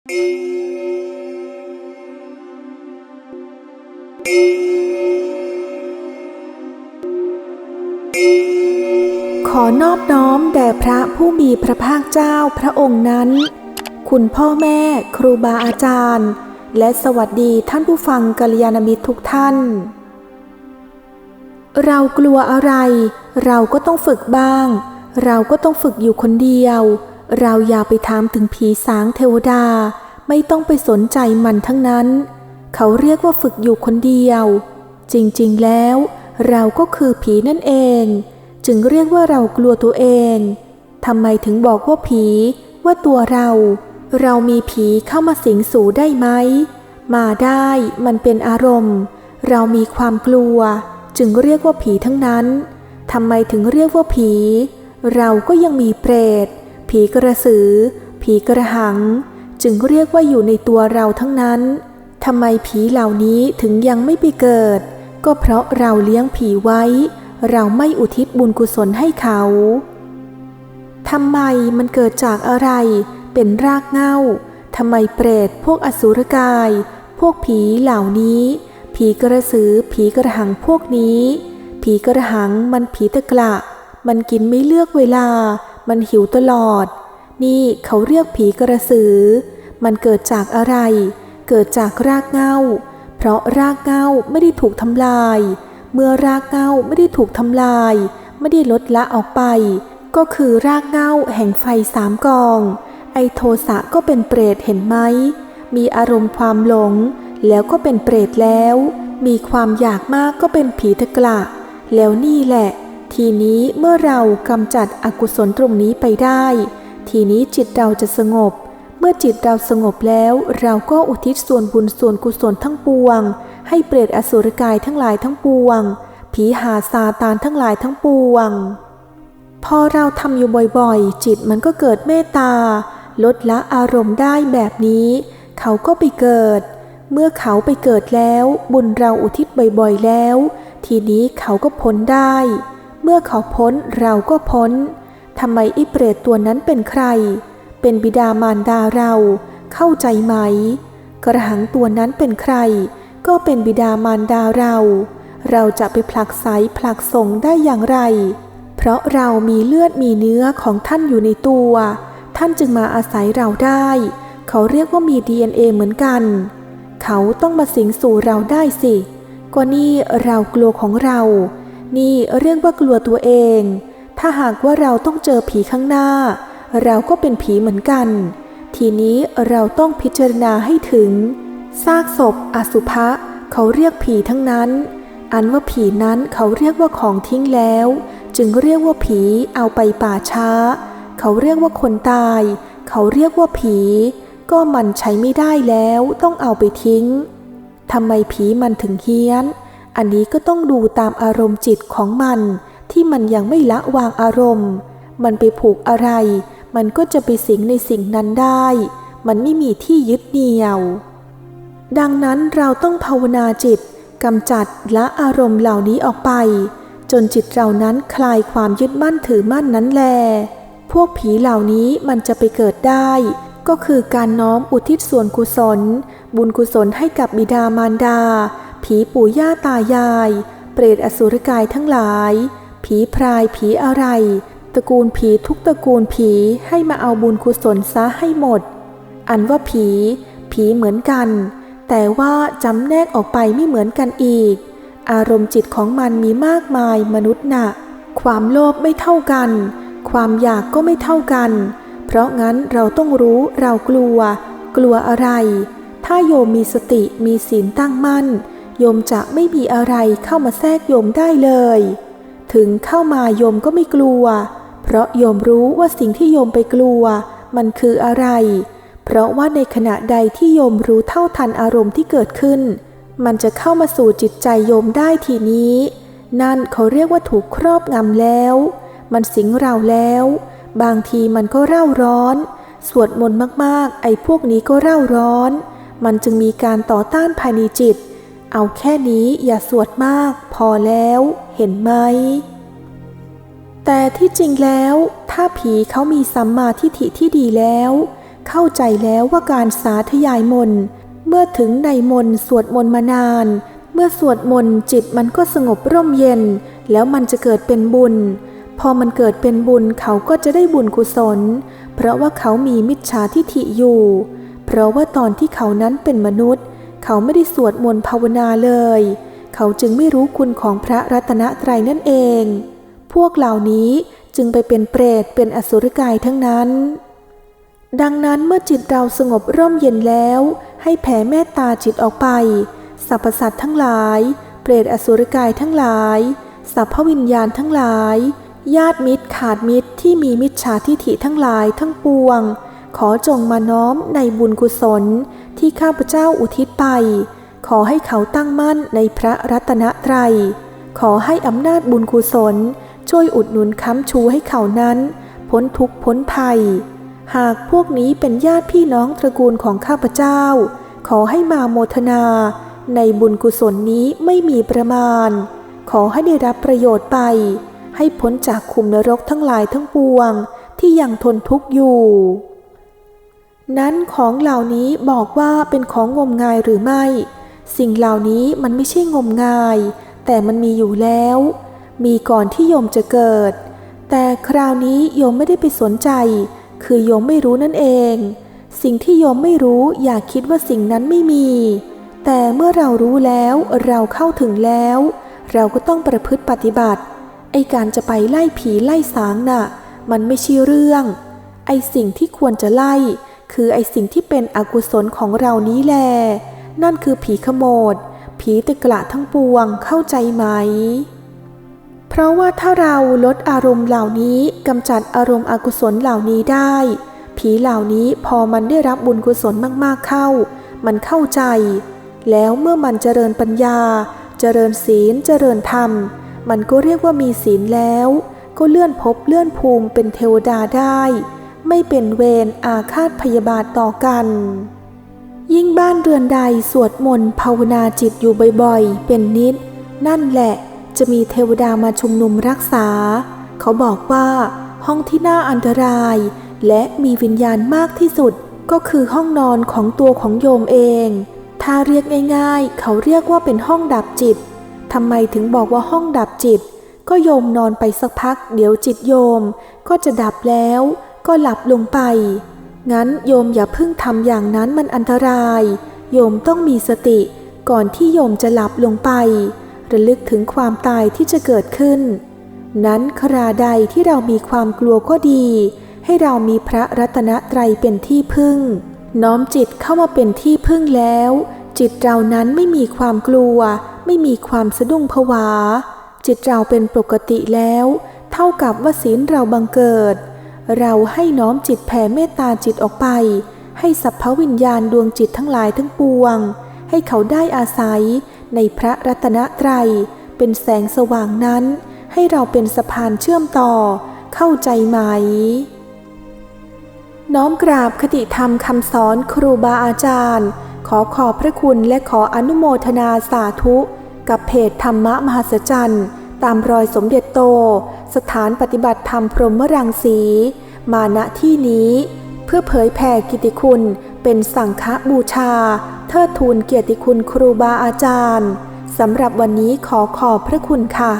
ขอนอบน้อมแด่พระผู้มีพระภาคเจ้าพระองค์นั้น คุณพ่อแม่ครูบาอาจารย์ และสวัสดีท่านผู้ฟังกัลยาณมิตรทุกท่าน เรากลัวอะไร เราก็ต้องฝึกบ้าง เราก็ต้องฝึกอยู่คนเดียว เราอย่าไปถามถึงผีสางเทวดา ไม่ต้องไปสนใจมันทั้งนั้น เขาเรียกว่าฝึกอยู่คนเดียว จริงๆแล้ว เราก็คือผีนั่นเอง จึงเรียกว่าเรากลัวตัวเองทำไมถึงบอกว่าผี ว่าตัวเรา เรามีผีเข้ามาสิงสู่ได้ไหม มาได้มันเป็นอารมณ์ เรามีความกลัว จึงเรียกว่าผีทั้งนั้นทำไมถึงเรียกว่าผี เราก็ยังมีเปรต ผีกระสือ ผีกระหัง จึงเรียกว่าอยู่ในตัวเราทั้งนั้นทำไมผีเหล่านี้ถึงยังไม่ไปเกิด ก็เพราะเราเลี้ยงผีไว้ เราไม่อุทิศบุญกุศลให้เขาทำไมมันเกิดจากอะไร เป็นรากเหง้าทำไมเปรตพวกอสุรกาย พวกผีเหล่านี้ ผีกระสือ ผีกระหังพวกนี้ ผีกระหังมันผีตะกละ มันกินไม่เลือกเวลา มันหิวตลอด นี่เขาเรียกผีกระสือ มันเกิดจากอะไร เกิดจากรากเหง้า เพราะรากเหง้าไม่ได้ถูกทำลาย เมื่อรากเหง้าไม่ได้ถูกทำลาย ไม่ได้ลดละออกไป ก็คือรากเหง้าแห่งไฟสามกอง ไอโทสะก็เป็นเปรตเห็นไหม มีอารมณ์ความหลง แล้วก็เป็นเปรตแล้ว มีความอยากมากก็เป็นผีตะกละแล้วนี่แหละ ทีนี้เมื่อเรากำจัดอกุศลตรงนี้ไปได้ ทีนี้จิตเราจะสงบ เมื่อจิตเราสงบแล้ว เราก็อุทิศส่วนบุญส่วนกุศลทั้งปวง ให้เปรตอสุรกายทั้งหลายทั้งปวง ผีหาซาตานทั้งหลายทั้งปวง พอเราทำอยู่บ่อยๆ จิตมันก็เกิดเมตตา ลดละอารมณ์ได้แบบนี้ เขาก็ไปเกิด เมื่อเขาไปเกิดแล้ว บุญเราอุทิศบ่อยๆแล้ว ทีนี้เขาก็พ้นได้ เมื่อเขาพ้นเราก็พ้น ทำไมไอ้เปรตตัวนั้นเป็นใคร เป็นบิดามารดาเรา เข้าใจไหม กระหังตัวนั้นเป็นใคร ก็เป็นบิดามารดาเรา เราจะไปผลักไสผลักส่งได้อย่างไร เพราะเรามีเลือดมีเนื้อของท่านอยู่ในตัว ท่านจึงมาอาศัยเราได้ เขาเรียกว่ามี DNA เหมือนกัน เขาต้องมาสิงสู่เราได้สิ ก็นี่เรากลัวของเรา นี่เรียกว่ากลัวตัวเอง ถ้าหากว่าเราต้องเจอผีข้างหน้า เราก็เป็นผีเหมือนกัน ทีนี้เราต้องพิจารณาให้ถึง ซากศพ อสุภะเขาเรียกผีทั้งนั้น อันว่าผีนั้นเขาเรียกว่าของทิ้งแล้ว จึงเรียกว่าผีเอาไปป่าช้า เขาเรียกว่าคนตาย เขาเรียกว่าผี ก็มันใช้ไม่ได้แล้วต้องเอาไปทิ้งทำไมผีมันถึงเฮี้ยน อันนี้ก็ต้องดูตามอารมณ์จิตของมัน ที่มันยังไม่ละวางอารมณ์ มันไปผูกอะไร มันก็จะไปสิงในสิ่งนั้นได้ มันไม่มีที่ยึดเหนี่ยว ดังนั้นเราต้องภาวนาจิตกำจัดละอารมณ์เหล่านี้ออกไป จนจิตเรานั้นคลายความยึดมั่นถือมั่นนั้นแล พวกผีเหล่านี้มันจะไปเกิดได้ ก็คือการน้อมอุทิศส่วนกุศล บุญกุศลให้กับบิดามารดา ผีปู่ย่าตายาย เปรตอสุรกายทั้งหลาย ผีพรายผีอะไร ตระกูลผีทุกตระกูลผีให้มาเอาบุญกุศลซะให้หมด อันว่าผี ผีเหมือนกัน แต่ว่าจำแนกออกไปไม่เหมือนกันอีก อารมณ์จิตของมันมีมากมายมนุษย์นะ่ะ ความโลภไม่เท่ากัน ความอยากก็ไม่เท่ากัน เพราะงั้นเราต้องรู้เรากลัว กลัวอะไร ถ้าโยมมีสติมีศีลตั้งมั่น โยมจะไม่มีอะไรเข้ามาแทรกโยมได้เลย ถึงเข้ามาโยมก็ไม่กลัว เพราะโยมรู้ว่าสิ่งที่โยมไปกลัว มันคืออะไร เพราะว่าในขณะใดที่โยมรู้เท่าทันอารมณ์ที่เกิดขึ้น มันจะเข้ามาสู่จิตใจโยมได้ทีนี้ นั่นเขาเรียกว่าถูกครอบงำแล้ว มันสิงเราแล้ว บางทีมันก็เร่าร้อน สวดมนต์มากๆ ไอ้พวกนี้ก็เร่าร้อน มันจึงมีการต่อต้านภายในจิต เอาแค่นี้อย่าสวดมากพอแล้วเห็นไหม แต่ที่จริงแล้ว ถ้าผีเขามีสัมมาทิฏฐิที่ดีแล้ว เข้าใจแล้วว่าการสาธยายมนเมื่อถึงในมนสวดมนมานาน เมื่อสวดมนจิตมันก็สงบร่มเย็น แล้วมันจะเกิดเป็นบุญ พอมันเกิดเป็นบุญเขาก็จะได้บุญกุศล เพราะว่าเขามีมิจฉาทิฏฐิอยู่ เพราะว่าตอนที่เขานั้นเป็นมนุษย์ เขาไม่ได้สวดมนต์ภาวนาเลย เขาจึงไม่รู้คุณของพระรัตนตรัยนั่นเอง พวกเหล่านี้จึงไปเป็นเปรตเป็นอสุรกายทั้งนั้น ดังนั้นเมื่อจิตเราสงบร่มเย็นแล้ว ให้แผ่เมตตาจิตออกไปสรรพสัตว์ทั้งหลาย เปรตอสุรกายทั้งหลายสัพพวิญญาณทั้งหลาย ญาติมิตรขาดมิตรที่มีมิจฉาทิฐิทั้งหลายทั้งปวง ขอจงมาน้อมในบุญกุศล ที่ข้าพเจ้าอุทิศไป ขอให้เขาตั้งมั่นในพระรัตนตรัย ขอให้อำนาจบุญกุศล ช่วยอุดหนุนค้ำชูให้เขานั้น พ้นทุกข์พ้นภัย หากพวกนี้เป็นญาติพี่น้องตระกูลของข้าพเจ้า ขอให้มาโมทนา ในบุญกุศลนี้ไม่มีประมาณ ขอให้ได้รับประโยชน์ไป ให้พ้นจากขุมนรกทั้งหลายทั้งปวง ที่ยังทนทุกข์อยู่ นั้นของเหล่านี้บอกว่าเป็นของงมงายหรือไม่ สิ่งเหล่านี้มันไม่ใช่งมงาย แต่มันมีอยู่แล้ว มีก่อนที่โยมจะเกิด แต่คราวนี้โยมไม่ได้ไปสนใจ คือโยมไม่รู้นั่นเอง สิ่งที่โยมไม่รู้อย่าคิดว่าสิ่งนั้นไม่มี แต่เมื่อเรารู้แล้วเราเข้าถึงแล้ว เราก็ต้องประพฤติปฏิบัติ ไอการจะไปไล่ผีไล่สางน่ะ มันไม่ใช่เรื่อง ไอสิ่งที่ควรจะไล่ คือไอสิ่งที่เป็นอกุศลของเรานี้แล นั่นคือผีขโมด ผีตะกละทั้งปวงเข้าใจไหม เพราะว่าถ้าเราลดอารมณ์เหล่านี้กำจัดอารมณ์อกุศลเหล่านี้ได้ ผีเหล่านี้พอมันได้รับบุญกุศลมากๆเข้า มันเข้าใจ แล้วเมื่อมันเจริญปัญญา เจริญศีลเจริญธรรม มันก็เรียกว่ามีศีลแล้ว ก็เลื่อนภพเลื่อนภูมิเป็นเทวดาได้ ไม่เป็นเวรอาฆาตพยาบาทต่อกัน ยิ่งบ้านเรือนใดสวดมนต์ภาวนาจิตอยู่บ่อยๆ เป็นนิด นั่นแหละจะมีเทวดามาชุมนุมรักษา เขาบอกว่า ห้องที่น่าอันตราย และมีวิญญาณมากที่สุดก็คือห้องนอนของตัวของโยมเอง ถ้าเรียกง่ายๆ เขาเรียกว่าเป็นห้องดับจิตทำไมถึงบอกว่าห้องดับจิต ก็โยมนอนไปสักพัก เดี๋ยวจิตโยมก็จะดับแล้ว ก็หลับลงไป งั้นโยมอย่าเพิ่งทำอย่างนั้นมันอันตราย โยมต้องมีสติ ก่อนที่โยมจะหลับลงไประลึกถึงความตายที่จะเกิดขึ้น นั้นคราใดที่เรามีความกลัวก็ดี ให้เรามีพระรัตนตรัยเป็นที่พึ่ง น้อมจิตเข้ามาเป็นที่พึ่งแล้ว จิตเรานั้นไม่มีความกลัว ไม่มีความสะดุ้งผวา จิตเราเป็นปกติแล้ว เท่ากับว่าศีลเราบังเกิด เราให้น้อมจิตแผ่เมตตาจิตออกไป ให้สัพพวิญญาณดวงจิตทั้งหลายทั้งปวง ให้เขาได้อาศัยในพระรัตนตรัย เป็นแสงสว่างนั้น ให้เราเป็นสะพานเชื่อมต่อ เข้าใจไหม น้อมกราบคติธรรมคำสอนครูบาอาจารย์ ขอขอบพระคุณและขออนุโมทนาสาธุ กับเพจธรรมะมหัศจรรย์ ตามรอยสมเด็จโต สถานปฏิบัติธรรมพรหมรังสี มาณที่นี้ เพื่อเผยแผ่กิตติคุณเป็นสังฆบูชา เทิดทูนเกียรติคุณครูบาอาจารย์สำหรับวันนี้ขอขอบพระคุณค่ะ